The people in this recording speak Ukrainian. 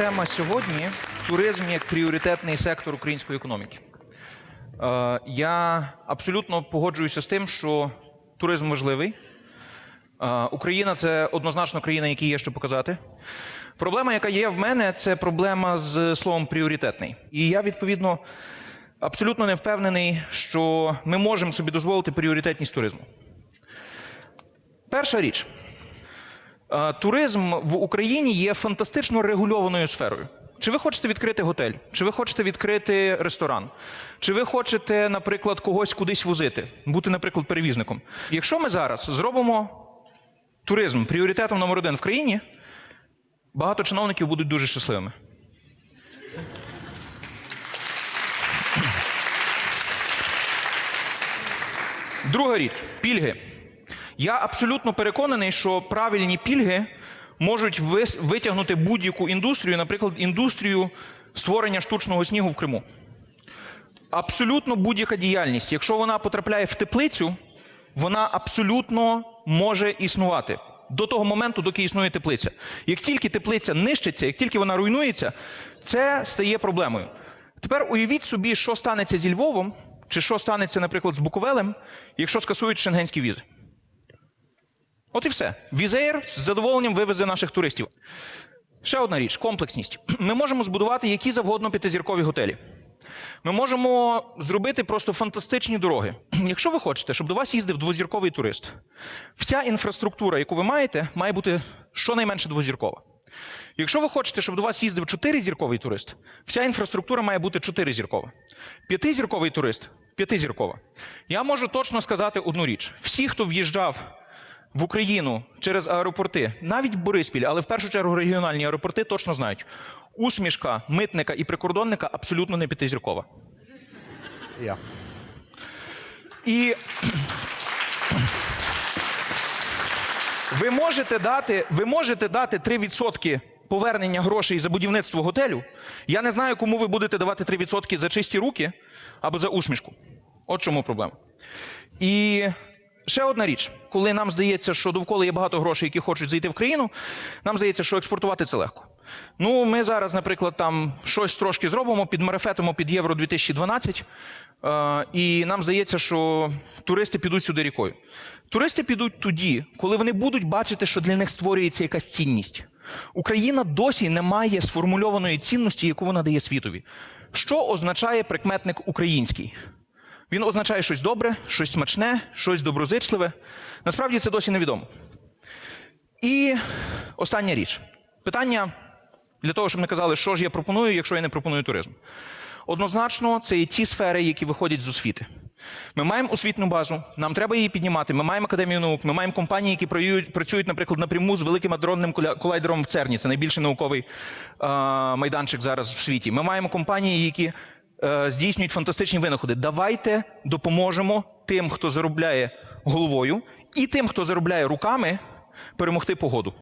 тема сьогодні туризм як пріоритетний сектор української економіки. Е, Я абсолютно погоджуюся з тим, що туризм важливий. Е, Україна це однозначно країна, якій є що показати. Проблема, яка є в мене, це проблема з словом пріоритетний. І я, відповідно, абсолютно не впевнений, що ми можемо собі дозволити пріоритетність туризму. Перша річ. Е, Туризм в Україні є фантастично регульованою сферою. Чи ви хочете відкрити готель? Чи ви хочете відкрити ресторан? Чи ви хочете, наприклад, когось кудись возити, бути, наприклад, перевізником? Якщо ми зараз зробимо туризм пріоритетом номер один в країні, багато чиновників будуть дуже щасливими. Друга річ пільги. Я абсолютно переконаний, що правильні пільги можуть витягнути будь-яку індустрію, наприклад, індустрію створення штучного снігу в Криму. Абсолютно будь-яка діяльність, якщо вона потрапляє в теплицю, вона абсолютно може існувати до того моменту, доки існує теплиця. Як тільки теплиця нищиться, як тільки вона руйнується, це стає проблемою. Тепер уявіть собі, що станеться зі Львовом, чи що станеться, наприклад, з Буковелем, якщо скасують шенгенські візи. От і все. Візеєр з задоволенням вивезе наших туристів. Ще одна річ комплексність. Ми можемо збудувати які завгодно п'ятизіркові готелі. Ми можемо зробити просто фантастичні дороги. Якщо ви хочете, щоб до вас їздив двозірковий турист, вся інфраструктура, яку ви маєте, має бути щонайменше двозіркова. Якщо ви хочете, щоб до вас їздив чотиризірковий турист, вся інфраструктура має бути чотиризіркова. П'ятизірковий турист п'ятизіркова. Я можу точно сказати одну річ: всі, хто в'їжджав в Україну через аеропорти, навіть Бориспіль, але в першу чергу регіональні аеропорти точно знають. Усмішка митника і прикордонника абсолютно не п'ятизіркова. Я. І ви можете дати, ви можете дати 3% повернення грошей за будівництво готелю. Я не знаю, кому ви будете давати 3% за чисті руки або за усмішку. От чому проблема. І ще одна річ, коли нам здається, що довкола є багато грошей, які хочуть зайти в країну, нам здається, що експортувати це легко. Ну, ми зараз, наприклад, там щось трошки зробимо, підмарафетимо під Євро 2012, е, і нам здається, що туристи підуть сюди рікою. Туристи підуть тоді, коли вони будуть бачити, що для них створюється якась цінність. Україна досі не має сформульованої цінності, яку вона дає світові. Що означає прикметник український? Він означає щось добре, щось смачне, щось доброзичливе. Насправді це досі невідомо. І остання річ. Питання для того, щоб не казали, що ж я пропоную, якщо я не пропоную туризм. Однозначно, це є ті сфери, які виходять з освіти. Ми маємо освітню базу, нам треба її піднімати. Ми маємо академію наук, ми маємо компанії, які працюють, наприклад, напряму з великим адронним колайдером в ЦЕРНі. Це найбільший науковий майданчик зараз в світі. Ми маємо компанії, які здійснюють фантастичні винаходи. Давайте допоможемо тим, хто заробляє головою, і тим, хто заробляє руками, перемогти погоду.